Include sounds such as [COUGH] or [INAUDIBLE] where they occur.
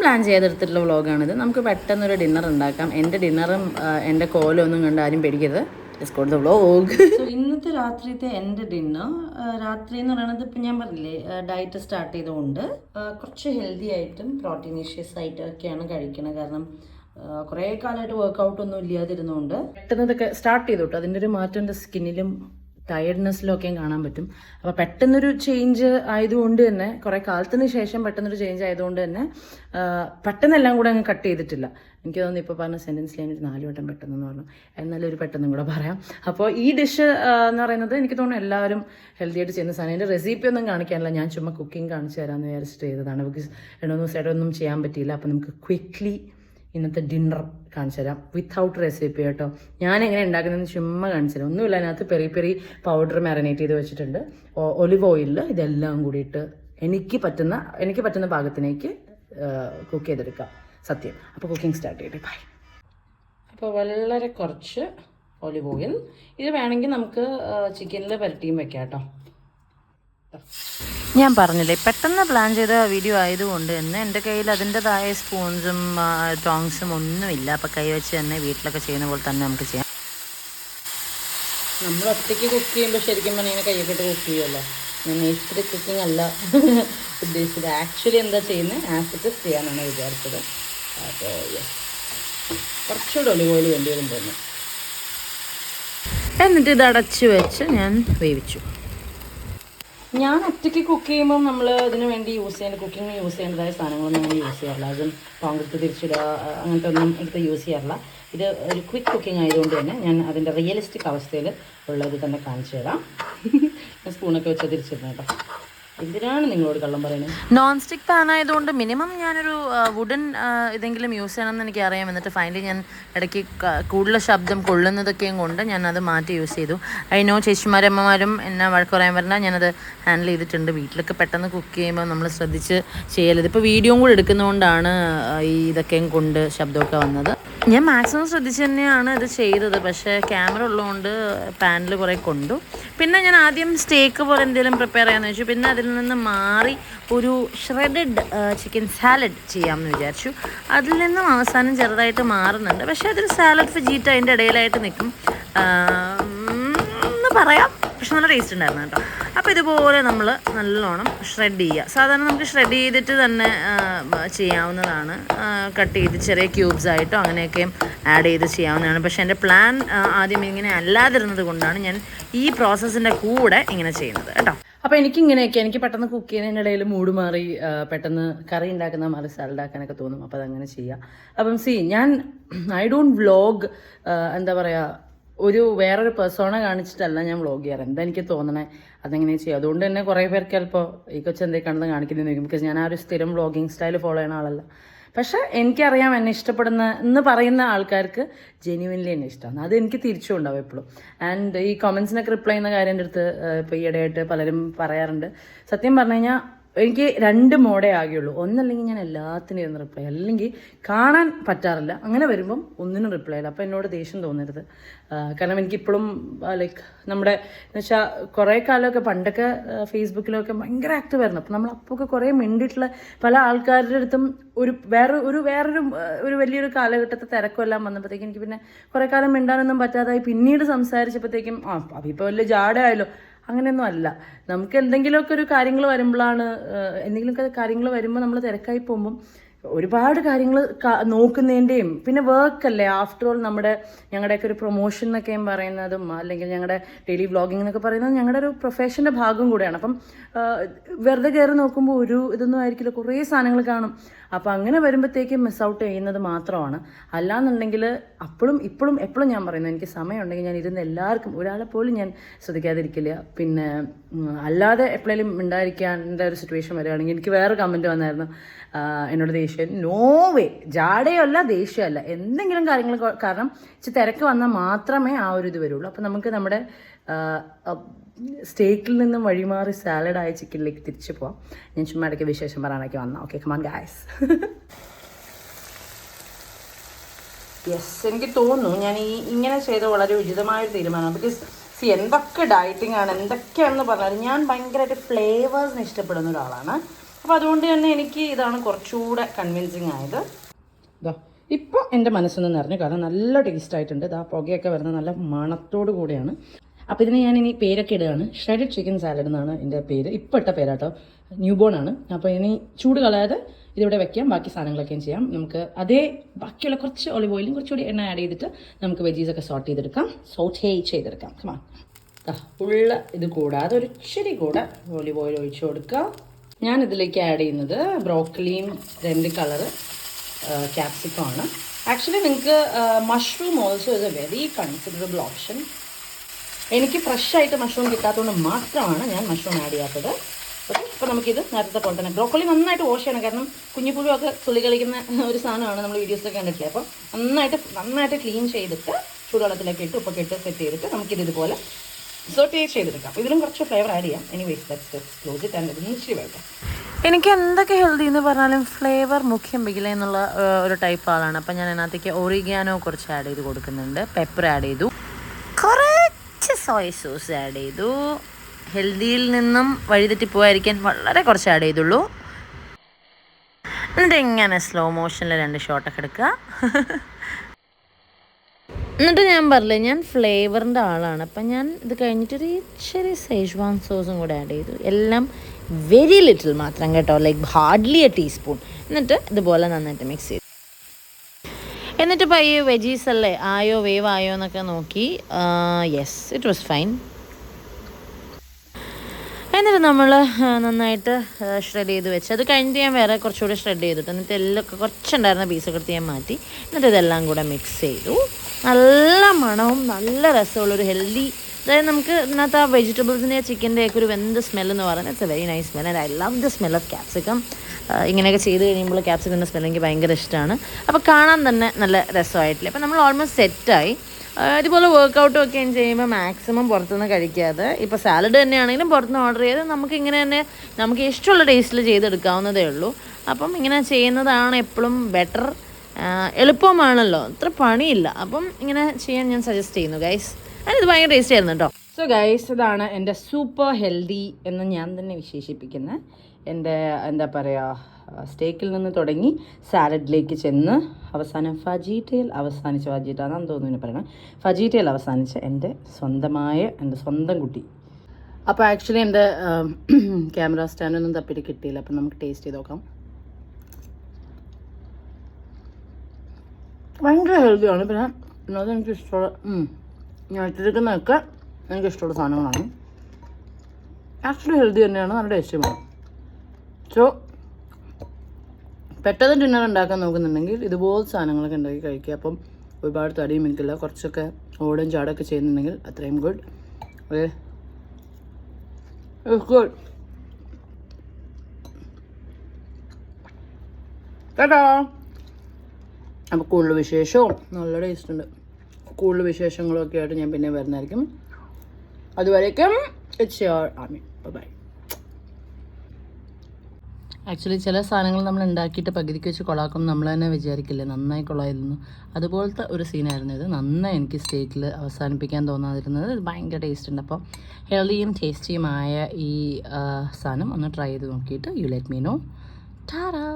Plan ചെയ്തെടുത്തിട്ടുള്ള വ്ളോഗാണിത് നമുക്ക് പെട്ടെന്നൊരു dinner ഉണ്ടാക്കാം. എന്റെ ഡിന്നറും എന്റെ കോലും ഒന്നും കണ്ട് ആരും പേടിക്കരുത്. സോ ഇന്നത്തെ രാത്രിത്തെ എന്റെ ഡിന്നർ രാത്രി എന്ന് പറയുന്നത് ഇപ്പം ഞാൻ പറഞ്ഞില്ലേ ഡയറ്റ് സ്റ്റാർട്ട് ചെയ്തുകൊണ്ട് കുറച്ച് ഹെൽത്തി ആയിട്ടും പ്രോട്ടീനീഷ്യസ് ആയിട്ടും ഒക്കെയാണ് കഴിക്കുന്നത് കാരണം കുറേ കാലമായിട്ട് വർക്കൗട്ട് ഒന്നും പെട്ടെന്ന് ഇതൊക്കെ സ്റ്റാർട്ട് ചെയ്തു അതിന്റെ ഒരു മാറ്റം എന്റെ സ്കിന്നിലും ടയർഡ്നെസ്സിലും ഒക്കെ കാണാൻ പറ്റും. അപ്പോൾ പെട്ടെന്നൊരു ചേഞ്ച് ആയതുകൊണ്ട് തന്നെ കുറേ കാലത്തിന് ശേഷം പെട്ടെന്നൊരു ചേഞ്ച് ആയതുകൊണ്ട് തന്നെ പെട്ടെന്നെല്ലാം കൂടെ അങ്ങ് കട്ട് ചെയ്തിട്ടില്ല. എനിക്ക് തോന്നുന്നു ഇപ്പോൾ പറഞ്ഞ സെന്റൻസിൽ ഞാനൊരു നാല് വട്ടം പെട്ടെന്ന് പറഞ്ഞു. എന്നാലും ഒരു പെട്ടെന്നും കൂടെ പറയാം. അപ്പോൾ ഈ ഡിഷ് എന്ന് പറയുന്നത് എനിക്ക് തോന്നുന്നു എല്ലാവരും ഹെൽത്തി ആയിട്ട് ചെയ്യുന്ന സാധനം. എന്റെ റെസിപ്പി ഒന്നും കാണിക്കാനില്ല. ഞാൻ ചുമ്മാ കുക്കിംഗ് കാണിച്ചു തരാമെന്ന് വിചാരിച്ചിട്ട് ചെയ്തതാണ്. ബിക്കോസ് രണ്ടു മൂന്ന് ദിവസമായിട്ടൊന്നും ചെയ്യാൻ പറ്റിയില്ല. അപ്പോൾ നമുക്ക് ക്വിക്ക്ലി ഇന്നത്തെ ഡിന്നർ കാണിച്ചു തരാം. വിത്തൗട്ട് റെസിപ്പി കേട്ടോ. ഞാൻ എങ്ങനെ ഉണ്ടാക്കുന്നതെന്ന് ചുമ്മാ കാണിച്ചു തരാം. ഒന്നുമില്ല അതിനകത്ത് പെരി പെരി പൗഡർ മാരിനേറ്റ് ചെയ്ത് വെച്ചിട്ടുണ്ട്. ഒലിവ് ഓയിലിൽ ഇതെല്ലാം കൂടിയിട്ട് എനിക്ക് പറ്റുന്ന എനിക്ക് പറ്റുന്ന പാകത്തിനേക്ക് കുക്ക് ചെയ്തെടുക്കാം. സത്യം. അപ്പോൾ കുക്കിംഗ് സ്റ്റാർട്ട് ചെയ്യട്ടെ. ബൈ അപ്പോൾ വളരെ കുറച്ച് ഒലിവ് ഓയിൽ ഇത് വേണമെങ്കിൽ നമുക്ക് ചിക്കനിൽ പരട്ടിയും വെക്കാം കേട്ടോ. ഞാൻ പറഞ്ഞില്ലേ പെട്ടെന്ന് പ്ലാൻ ചെയ്ത വീഡിയോ ആയതുകൊണ്ട് തന്നെ എന്റെ കയ്യിൽ അതിന്റെതായ സ്പൂൺസും ടോങ്സും ഒന്നുമില്ല. അപ്പോൾ കൈ വെച്ച് തന്നെ വീട്ടിലൊക്കെ ചെയ്യുന്ന പോലെ തന്നെ നമുക്ക് ചെയ്യാം. നമ്മൾ ഒറ്റയ്ക്ക് കുക്ക് ചെയ്യുമ്പോൾ ശരിക്കും പറഞ്ഞാൽ ഇങ്ങനെ കൈയൊക്കെ ഇട്ട് കുക്ക് ചെയ്യുമല്ലോ ഞാൻ നേഴ്സറി കുക്കിംഗ് അല്ല [LAUGHS] ഉദ്ദേശിച്ചത്. ആക്ച്വലി എന്താ ചെയ്യുന്നത് ആസിഡ് ചെയ്യാനാണ് വിചാരിച്ചത്. അപ്പോൾ കുറച്ചുകൂടെ ഒലിവ് ഓയിൽ വേണ്ടി വരും തോന്നുന്നു. എന്നിട്ട് ഇത് അടച്ചു വെച്ച് ഞാൻ വേവിച്ചു. ഞാൻ ഒറ്റയ്ക്ക് കുക്ക് ചെയ്യുമ്പോൾ നമ്മൾ ഇതിന് വേണ്ടി യൂസ് ചെയ്യുന്ന കുക്കിങ്ങിന് യൂസ് ചെയ്യേണ്ടതായ സാധനങ്ങളൊന്നും ഞാൻ യൂസ് ചെയ്യാറില്ല. അതും പങ്കെടുത്ത് തിരിച്ചിടുക അങ്ങനത്തെ ഒന്നും എടുത്ത് യൂസ് ചെയ്യാറില്ല. ഇത് ഒരു ക്വിക്ക് കുക്കിംഗ് ആയതുകൊണ്ട് തന്നെ ഞാൻ അതിന്റെ റിയലിസ്റ്റിക് അവസ്ഥയിൽ ഉള്ളത് തന്നെ കാണിച്ചു തരാം. [LAUGHS] സ്പൂണൊക്കെ വെച്ച് തിരിച്ചിരുന്നു കേട്ടോ. കള്ളം നോൺ സ്റ്റിക് പാൻ ആയതുകൊണ്ട് മിനിമം ഞാനൊരു വുഡൻ ഇതെങ്കിലും യൂസ് ചെയ്യണം എന്ന് എനിക്ക് അറിയാം എന്നിട്ട് ഫൈനലി ഞാൻ ഇടയ്ക്ക് കൂടുതൽ ശബ്ദം കൊള്ളുന്നതൊക്കെയും കൊണ്ട് ഞാൻ അത് മാറ്റി യൂസ് ചെയ്തു. അതിനോ ചേച്ചിമാരും അമ്മമാരും എന്നെ വഴക്ക് പറയാൻ പറഞ്ഞാൽ ഞാനത് ഹാൻഡിൽ ചെയ്തിട്ടുണ്ട്. വീട്ടിലൊക്കെ പെട്ടെന്ന് കുക്ക് ചെയ്യുമ്പോൾ നമ്മൾ ശ്രദ്ധിച്ച് ചെയ്യലത് ഇപ്പോൾ വീഡിയോയും കൂടെ എടുക്കുന്നതുകൊണ്ടാണ് ഈ ഇതൊക്കെയും കൊണ്ട് ശബ്ദമൊക്കെ വന്നത്. ഞാൻ മാക്സിമം ശ്രദ്ധിച്ച് തന്നെയാണ് ഇത് ചെയ്തത്. പക്ഷേ ക്യാമറ ഉള്ളതുകൊണ്ട് പാനിൽ കുറേ കൊണ്ടു. പിന്നെ ഞാൻ ആദ്യം സ്റ്റേക്ക് പോലെ എന്തെങ്കിലും പ്രിപ്പയർ ചെയ്യാമെന്ന് വെച്ചു. പിന്നെ അതിൽ നിന്ന് മാറി ഒരു ഷ്രെഡഡ് ചിക്കൻ സാലഡ് ചെയ്യാമെന്ന് വിചാരിച്ചു. അതിൽ നിന്നും അവസാനം ചെറുതായിട്ട് മാറുന്നുണ്ട്. പക്ഷേ അതിൽ സാലഡ് ഫിജീറ്റ് അതിന്റെ ഇടയിലായിട്ട് നിൽക്കും. എന്ന് പറയാം. പക്ഷെ നല്ല ടേസ്റ്റ് ഉണ്ടായിരുന്നു കേട്ടോ. അപ്പോൾ ഇതുപോലെ നമ്മൾ നല്ലോണം ഷ്രെഡ് ചെയ്യുക. സാധാരണ നമുക്ക് ഷ്രെഡ് ചെയ്തിട്ട് തന്നെ ചെയ്യാവുന്നതാണ്. കട്ട് ചെയ്ത് ചെറിയ ക്യൂബ്സ് ആയിട്ടോ അങ്ങനെയൊക്കെ ആഡ് ചെയ്ത് ചെയ്യാവുന്നതാണ്. പക്ഷേ എന്റെ പ്ലാൻ ആദ്യം ഇങ്ങനെ അല്ലാതിരുന്നത് കൊണ്ടാണ് ഞാൻ ഈ പ്രോസസ്സിന്റെ കൂടെ ഇങ്ങനെ ചെയ്യുന്നത് കേട്ടോ. അപ്പോൾ എനിക്ക് ഇങ്ങനെയൊക്കെ എനിക്ക് പെട്ടെന്ന് കുക്ക് ചെയ്യുന്നതിനിടയിൽ മൂഡ് മാറി പെട്ടെന്ന് കറി ഉണ്ടാക്കുന്ന മാറി സാലഡ് ആക്കാനൊക്കെ തോന്നും. അപ്പോൾ അതങ്ങനെ ചെയ്യാം. അപ്പം സി ഞാൻ ഐ ഡോണ്ട് വ്ലോഗ് എന്താ പറയുക ഒരു വേറൊരു പേഴ്സോണ കാണിച്ചിട്ടല്ല ഞാൻ വ്ളോഗ് ചെയ്യാറ്. എന്താ എനിക്ക് തോന്നണേ? അതെങ്ങനെ ചെയ്യും? അതുകൊണ്ട് തന്നെ കുറേ പേർക്ക് ചിലപ്പോൾ ഈ കൊച്ചു എന്തേ കണ്ടെന്ന് കാണിക്കുന്നതെന്ന് ചോദിക്കും. ബിക്കോസ് ഞാൻ ആ ഒരു സ്ഥിരം വ്ളോഗിങ് സ്റ്റൈൽ ഫോളോ ചെയ്യുന്ന ആളല്ല. പക്ഷേ എനിക്കറിയാം എന്നെ ഇഷ്ടപ്പെടുന്ന എന്ന് പറയുന്ന ആൾക്കാർക്ക് ജെന്യുവൻലി എന്നെ ഇഷ്ടമാണ്. അത് എനിക്ക് തിരിച്ചും ഉണ്ടാവും എപ്പോഴും. ആൻഡ് ഈ കമൻസിനൊക്കെ റിപ്ലൈ ചെയ്യുന്ന കാര്യം എന്റെ അടുത്ത് ഇപ്പോൾ ഈയിടെയായിട്ട് പലരും പറയാറുണ്ട്. സത്യം പറഞ്ഞു കഴിഞ്ഞാൽ എനിക്ക് രണ്ട് മോഡേ ആകെയുള്ളൂ. ഒന്നല്ലെങ്കിൽ ഞാൻ എല്ലാത്തിനും ഇരുന്ന് റിപ്ലൈ അല്ലെങ്കിൽ കാണാൻ പറ്റാറില്ല. അങ്ങനെ വരുമ്പം ഒന്നിനും റിപ്ലൈ ഇല്ല അപ്പോൾ എന്നോട് ദേഷ്യം തോന്നരുത്. കാരണം എനിക്കിപ്പോഴും ലൈക്ക് നമ്മുടെ എന്ന് വെച്ചാൽ കുറേ കാലമൊക്കെ പണ്ടൊക്കെ ഫേസ്ബുക്കിലൊക്കെ ഭയങ്കര ആക്റ്റീവ് ആയിരുന്നു. അപ്പോൾ നമ്മൾ അപ്പോൾ ഒക്കെ കുറേ മിണ്ടിയിട്ടുള്ള പല ആൾക്കാരുടെ അടുത്തും ഒരു വേറെ ഒരു വേറൊരു ഒരു വലിയൊരു കാലഘട്ടത്തെ തിരക്കെല്ലാം വന്നപ്പോഴത്തേക്കും എനിക്ക് പിന്നെ കുറേ കാലം മിണ്ടാനൊന്നും പറ്റാതായി. പിന്നീട് സംസാരിച്ചപ്പോഴത്തേക്കും ആ അതിപ്പോൾ വലിയ ജാടയായല്ലോ അങ്ങനെയൊന്നും അല്ല. നമുക്ക് എന്തെങ്കിലുമൊക്കെ ഒരു കാര്യങ്ങൾ വരുമ്പോഴാണ് എന്തെങ്കിലും കാര്യങ്ങൾ വരുമ്പോൾ നമ്മൾ തിരക്കായി പോകുമ്പം ഒരുപാട് കാര്യങ്ങൾ നോക്കുന്നതിന്റെയും പിന്നെ വർക്ക് അല്ലേ ആഫ്റ്റർ ഓൾ നമ്മുടെ ഞങ്ങളുടെയൊക്കെ ഒരു പ്രൊമോഷൻ എന്നൊക്കെ പറയുന്നതും അല്ലെങ്കിൽ ഞങ്ങളുടെ ഡെയിലി വ്ളോഗിംഗ് എന്നൊക്കെ പറയുന്നത് ഞങ്ങളുടെ ഒരു പ്രൊഫഷന്റെ ഭാഗം കൂടെയാണ്. അപ്പം വെറുതെ കയറി നോക്കുമ്പോൾ ഒരു ഇതൊന്നും ആയിരിക്കില്ല. കുറേ സാധനങ്ങൾ കാണും. അപ്പോൾ അങ്ങനെ വരുമ്പോഴത്തേക്കും മിസ് ഔട്ട് ചെയ്യുന്നത് മാത്രമാണ്. അല്ലാന്നുണ്ടെങ്കിൽ അപ്പോഴും ഇപ്പോഴും എപ്പോഴും ഞാൻ പറയുന്നത് എനിക്ക് സമയമുണ്ടെങ്കിൽ ഞാൻ ഇരുന്ന് എല്ലാവർക്കും ഒരാളെ പോലും ഞാൻ ശ്രദ്ധിക്കാതിരിക്കില്ല. പിന്നെ അല്ലാതെ എപ്പോഴേലും ഉണ്ടായിരിക്കാന്റെ ഒരു സിറ്റുവേഷൻ വരികയാണെങ്കിൽ എനിക്ക് വേറെ കമന്റ് വന്നായിരുന്നു. എന്നോട് ദേഷ്യം നോ വേ ജാടയല്ല ദേഷ്യമല്ല. എന്തെങ്കിലും കാര്യങ്ങൾ കാരണം ഇച്ചിരി തിരക്ക് വന്നാൽ മാത്രമേ ആ ഒരു ഇത് വരുള്ളൂ. അപ്പം നമുക്ക് നമ്മുടെ സ്റ്റേക്കിൽ നിന്നും വഴിമാറി സാലഡായ ചിക്കനിലേക്ക് തിരിച്ചു പോവാം. ഞാൻ ചുമ്മാ ഇടയ്ക്ക് വിശേഷം പറയാനൊക്കെ വന്ന. ഓക്കെ കമാൻ ഗായസ് യെസ് എനിക്ക് തോന്നുന്നു ഞാൻ ഈ ഇങ്ങനെ ചെയ്ത വളരെ ഉചിതമായ ഒരു തീരുമാനമാണ്. ബിക്കോസ് സി എന്തൊക്കെ ഡയറ്റിംഗ് ആണ് എന്തൊക്കെയാണെന്ന് പറഞ്ഞാൽ ഞാൻ ഭയങ്കരമായിട്ട് ഫ്ലേവേഴ്സിന് ഇഷ്ടപ്പെടുന്ന ഒരാളാണ്. അപ്പോൾ അതുകൊണ്ട് തന്നെ എനിക്ക് ഇതാണ് കുറച്ചുകൂടെ കൺവിൻസിങ് ആയത്. ഇതാ ഇപ്പോൾ എന്റെ മനസ്സൊന്ന് നിറഞ്ഞു. കാരണം നല്ല ടേസ്റ്റ് ആയിട്ടുണ്ട്. ഇതാ പുകയൊക്കെ വരുന്ന നല്ല മണത്തോടു കൂടിയാണ്. അപ്പോൾ ഇതിന് ഞാൻ ഇനി പേരൊക്കെ ഇടുകയാണ്. ഷ്രെഡഡ് ചിക്കൻ സാലഡ് എന്നാണ് എന്റെ പേര്. ഇപ്പോൾ ഇട്ട പേരാട്ടോ. ന്യൂ ബോൺ ആണ്. അപ്പോൾ ഇനി ചൂട് കളയാതെ ഇതിവിടെ വെക്കാം. ബാക്കി സാധനങ്ങളൊക്കെയും ചെയ്യാം. നമുക്ക് അതേ ബാക്കിയുള്ള കുറച്ച് ഒളിവ് ഓയിലും കുറച്ചുകൂടി എണ്ണ ആഡ് ചെയ്തിട്ട് നമുക്ക് വെജീസൊക്കെ സോർട്ട് ചെയ്തെടുക്കാം. സോട്ടേ ചെയ്തെടുക്കാം. കമാ ഇത് കൂടാതെ ഒരു ഇച്ചിരി കൂടെ ഒലിവ് ഓയിൽ ഒഴിച്ചു കൊടുക്കുക ഞാൻ ഇതിലേക്ക് ആഡ് ചെയ്യുന്നത് ബ്രോക്കലിയും രണ്ട് കളറ് ക്യാപ്സിക്കോ ആണ് ആക്ച്വലി നിങ്ങൾക്ക് mushroom also is a very considerable option എനിക്ക് ഫ്രഷ് ആയിട്ട് മഷ്റൂം കിട്ടാത്തതുകൊണ്ട് മാത്രമാണ് ഞാൻ മഷ്റൂം ആഡ് ചെയ്യാത്തത്. ഓക്കെ അപ്പോൾ നമുക്കിത് നേരത്തെ പോലെ തന്നെ ബ്രോക്കോളി നന്നായിട്ട് വാഷ് ചെയ്യണം. കാരണം കുഞ്ഞുപുഴുവൊക്കെ തുള്ളി കളിക്കുന്ന ഒരു സാധനമാണ് നമ്മൾ വീഡിയോസിലൊക്കെ കണ്ടിട്ടില്ല? അപ്പോൾ നന്നായിട്ട് നന്നായിട്ട് ക്ലീൻ ചെയ്തിട്ട് ചൂടുവെള്ളത്തിലേക്ക് ഇട്ട് ഉപ്പൊക്കെ ഇട്ട് സെറ്റ് ചെയ്തിട്ട് നമുക്കിത് ഇതുപോലെ സോട്ടേ ചെയ്തെടുക്കാം. ഇതിലും കുറച്ച് ഫ്ലേവർ ആഡ് ചെയ്യാം. എനി ക്ലോസ് ഇറ്റ് ഇച്ചിരി വേണ്ട എനിക്ക് എന്തൊക്കെ ഹെൽത്തി എന്ന് പറഞ്ഞാലും ഫ്ലേവർ മുഖ്യം പിക്കില എന്നുള്ള ഒരു ടൈപ്പ് ആളാണ്. അപ്പം ഞാൻ അതിനകത്തേക്ക് ഒറിഗാനോ കുറച്ച് ആഡ് ചെയ്ത് കൊടുക്കുന്നുണ്ട്. പെപ്പർ ആഡ് ചെയ്തു. കുറച്ച് സോയ സോസ് ആഡ് ചെയ്തു. ഹെൽത്തിയിൽ നിന്നും വഴിതെറ്റി പോകാതിരിക്കാൻ വളരെ കുറച്ച് ആഡ് ചെയ്തുള്ളൂ. എന്നിട്ട് ഇങ്ങനെ സ്ലോ മോഷനിൽ രണ്ട് ഷോട്ടൊക്കെ എടുക്കുക. എന്നിട്ട് ഞാൻ പറഞ്ഞില്ലേ ഞാൻ ഫ്ലേവറിന്റെ ആളാണ്. അപ്പം ഞാൻ ഇത് കഴിഞ്ഞിട്ടൊരു ഇച്ചിരി സേഷ്വാൻ സോസും കൂടെ ആഡ് ചെയ്തു. എല്ലാം വെരി ലിറ്റിൽ മാത്രം കേട്ടോ ലൈക്ക് ഹാർഡ്ലി എ ടീസ്പൂൺ എന്നിട്ട് ഇതുപോലെ നന്നായിട്ട് മിക്സ് ചെയ്തു. എന്നിട്ട് പയ്യോ വെജീസ് അല്ലേ ആയോ വേവ് ആയോ എന്നൊക്കെ നോക്കി യെസ് ഇറ്റ് വാസ് ഫൈൻ എന്നിട്ട് നമ്മൾ നന്നായിട്ട് ഷ്രെഡ് ചെയ്ത് വെച്ച്. അത് കഴിഞ്ഞിട്ട് ഞാൻ വേറെ കുറച്ചുകൂടി ഷ്രെഡ് ചെയ്തിട്ട് എന്നിട്ട് എല്ലാം കുറച്ചുണ്ടായിരുന്ന പീസൊക്കെ എടുത്ത് ഞാൻ മാറ്റി. എന്നിട്ട് ഇതെല്ലാം കൂടെ മിക്സ് ചെയ്തു. നല്ല മണവും നല്ല രസമുള്ളൊരു ഹെൽത്തി അതായത് നമുക്ക് ഇതിനകത്ത് ആ വെജിറ്റബിൾസിന്റെ ചിക്കന്റെ ഒക്കെ ഒരു വെന്ത് സ്മെൽ എന്ന് പറയുന്നത് it's a very nice smell and I love the smell of capsicum ഇങ്ങനെയൊക്കെ ചെയ്ത് കഴിയുമ്പോൾ ക്യാപ്സിക്കന്റെ സ്മെൽ എനിക്ക് ഭയങ്കര ഇഷ്ടമാണ് അപ്പോൾ കാണാൻ തന്നെ നല്ല രസമായിട്ടില്ല? അപ്പോൾ നമ്മൾ ഓൾമോസ്റ്റ് സെറ്റായി ഇതുപോലെ വർക്കൗട്ടും ഒക്കെ ചെയ്യുമ്പോൾ മാക്സിമം പുറത്തുനിന്ന് കഴിക്കാതെ ഇപ്പോൾ സാലഡ് തന്നെയാണെങ്കിലും പുറത്തുനിന്ന് ഓർഡർ ചെയ്ത് നമുക്ക് ഇങ്ങനെ തന്നെ നമുക്ക് ഇഷ്ടമുള്ള ടേസ്റ്റിൽ ചെയ്തെടുക്കാവുന്നതേ ഉള്ളൂ. അപ്പം ഇങ്ങനെ ചെയ്യുന്നതാണ് എപ്പോഴും ബെറ്റർ എളുപ്പമാണല്ലോ. അത്ര പണിയില്ല. അപ്പം ഇങ്ങനെ ചെയ്യാൻ ഞാൻ സജസ്റ്റ് ചെയ്യുന്നു ഗൈസ് അതിന് ഇത് ഭയങ്കര ടേസ്റ്റ് ആയിരുന്നു കേട്ടോ സോ ഗൈസ് ഇതാണ് എന്റെ സൂപ്പർ ഹെൽത്തി എന്ന് ഞാൻ തന്നെ വിശേഷിപ്പിക്കുന്ന. എന്റെ എന്താ പറയുക സ്റ്റേക്കിൽ നിന്ന് തുടങ്ങി സാലഡിലേക്ക് ചെന്ന് അവസാനം ഫജീറ്റയിൽ അവസാനിച്ച ഫജീറ്റാണെന്ന് തോന്നുന്നു ഇതിനെ പറയണം. ഫജീറ്റയിൽ അവസാനിച്ച എന്റെ സ്വന്തമായ എന്റെ സ്വന്തം കുട്ടി. അപ്പോൾ ആക്ച്വലി എന്റെ ക്യാമറ സ്റ്റാൻഡൊന്നും തപ്പിട്ട് കിട്ടിയില്ല. അപ്പം നമുക്ക് ടേസ്റ്റ് ചെയ്ത് നോക്കാം. ഭയങ്കര ഹെൽത്തിയാണ് പിന്നെ അത് എനിക്ക് ഇഷ്ടമുള്ള. ഞാൻ ഇട്ടിരിക്കുന്നതൊക്കെ എനിക്ക് ഇഷ്ടമുള്ള സാധനങ്ങളാണ്. ആക്ച്വലി ഹെൽത്തി തന്നെയാണ് നല്ല ടേസ്റ്റുമാണ് സോ പെട്ടെന്ന് ഡിന്നർ ഉണ്ടാക്കാൻ നോക്കുന്നുണ്ടെങ്കിൽ ഇതുപോലത്തെ സാധനങ്ങളൊക്കെ ഉണ്ടാക്കി കഴിക്കുക. അപ്പം ഒരുപാട് തടിയും എനിക്കില്ല. കുറച്ചൊക്കെ ഓടും ചാടൊക്കെ ചെയ്യുന്നുണ്ടെങ്കിൽ അത്രയും ഗുഡ് ഗുഡ് കേട്ടോ? അപ്പോൾ കൂടുതൽ വിശേഷവും നല്ല ടേസ്റ്റ് ഉണ്ട്. കൂടുതൽ വിശേഷങ്ങളൊക്കെ ആയിട്ട് ഞാൻ പിന്നെ വരുന്നതായിരിക്കും. അതുവരേക്കും it's your Aami bye actually ചില സാധനങ്ങൾ നമ്മൾ ഉണ്ടാക്കിയിട്ട് പകുതിക്ക് വെച്ച് കൊളാക്കും. നമ്മൾ തന്നെ വിചാരിക്കില്ല നന്നായി കൊള്ളായിരുന്നു അതുപോലത്തെ ഒരു സീനായിരുന്നു ഇത്. നന്നായി എനിക്ക് സ്റ്റേറ്റിൽ അവസാനിപ്പിക്കാൻ തോന്നാതിരുന്നത്. ഭയങ്കര ടേസ്റ്റ് ഉണ്ട്. അപ്പോൾ ഹെൽത്തിയും ടേസ്റ്റിയുമായ ഈ സാധനം ഒന്ന് ട്രൈ ചെയ്ത് നോക്കിയിട്ട് യു ലെറ്റ് മീ നോ ടാറാ